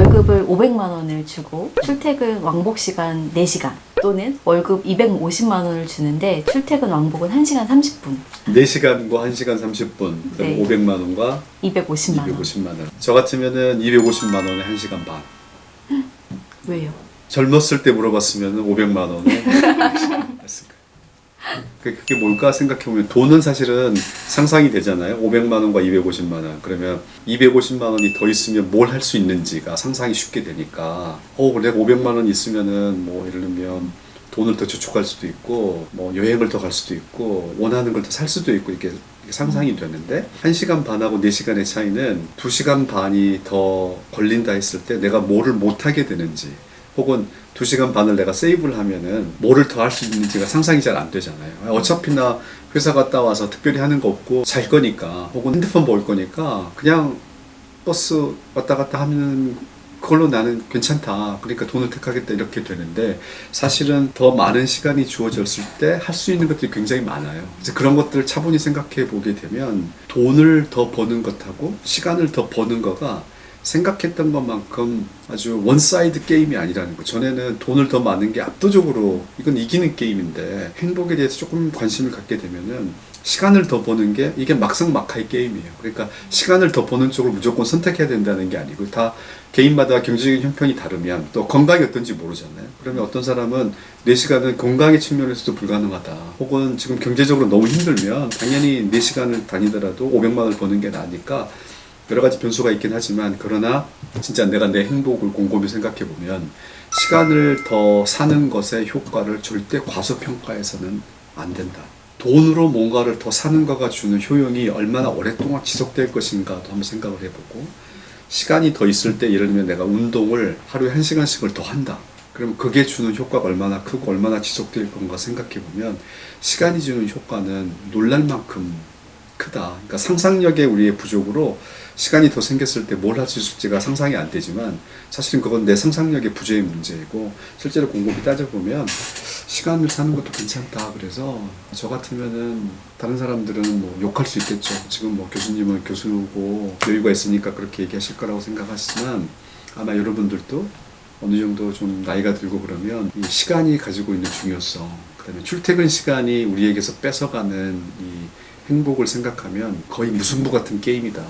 월급을 500만 원을 주고 출퇴근 왕복 시간 4시간 또는 월급 250만 원을 주는데 출퇴근 왕복은 1시간 30분, 4시간과 1시간 30분, 그다음에 네. 500만 원과 250만 원. 250만 원. 저 같으면은 250만 원에 1시간 반. 왜요? 젊었을 때 물어봤으면 500만 원에 1시간 했을 거예요. 그- 그게 뭘까 생각해보면 돈은 사실은 상상이 되잖아요. 500만 원과 250만 원. 그러면 250만 원이 더 있으면 뭘 할 수 있는지가 상상이 쉽게 되니까 어, 내가 500만 원 있으면은 뭐 예를 들면 돈을 더 저축할 수도 있고 뭐 여행을 더 갈 수도 있고 원하는 걸 더 살 수도 있고 이렇게 상상이 되는데 1시간 반하고 4시간의 차이는 2시간 반이 더 걸린다 했을 때 내가 뭐를 못 하게 되는지 혹은 2시간 반을 내가 세이브를 하면은 뭐를 더 할 수 있는지가 상상이 잘 안 되잖아요. 어차피 나 회사 갔다 와서 특별히 하는 거 없고 잘 거니까 혹은 핸드폰 볼 거니까 그냥 버스 왔다 갔다 하면 그걸로 나는 괜찮다. 그러니까 돈을 택하겠다 이렇게 되는데 사실은 더 많은 시간이 주어졌을 때 할 수 있는 것들이 굉장히 많아요. 그래서 그런 것들을 차분히 생각해 보게 되면 돈을 더 버는 것하고 시간을 더 버는 거가 생각했던 것만큼 아주 원사이드 게임이 아니라는 거. 전에는 돈을 더 많은 게 압도적으로 이건 이기는 게임인데 행복에 대해서 조금 관심을 갖게 되면은 시간을 더 버는 게 이게 막상 막하의 게임이에요. 그러니까 시간을 더 버는 쪽을 무조건 선택해야 된다는 게 아니고 다 개인마다 경제적인 형편이 다르면 또 건강이 어떤지 모르잖아요. 그러면 어떤 사람은 4시간은 건강의 측면에서도 불가능하다. 혹은 지금 경제적으로 너무 힘들면 당연히 4시간을 다니더라도 500만 원을 버는 게 나으니까 여러 가지 변수가 있긴 하지만 그러나 진짜 내가 내 행복을 곰곰이 생각해 보면 시간을 더 사는 것의 효과를 절대 과소평가해서는 안 된다. 돈으로 뭔가를 더 사는 거가 주는 효용이 얼마나 오랫동안 지속될 것인가도 한번 생각을 해보고 시간이 더 있을 때 예를 들면 내가 운동을 하루에 한 시간씩을 더 한다. 그럼 그게 주는 효과가 얼마나 크고 얼마나 지속될 건가 생각해 보면 시간이 주는 효과는 놀랄 만큼 크다. 그러니까 상상력의 우리의 부족으로 시간이 더 생겼을 때 뭘 할 수 있을지가 상상이 안 되지만 사실은 그건 내 상상력의 부재의 문제이고 실제로 곰곰이 따져보면 시간을 사는 것도 괜찮다. 그래서 저 같으면은 다른 사람들은 뭐 욕할 수 있겠죠. 지금 뭐 교수님은 교수고 여유가 있으니까 그렇게 얘기하실 거라고 생각하시지만 아마 여러분들도 어느 정도 좀 나이가 들고 그러면 이 시간이 가지고 있는 중요성, 그다음에 출퇴근 시간이 우리에게서 뺏어가는 이 행복을 생각하면 거의 무승부 같은 게임이다.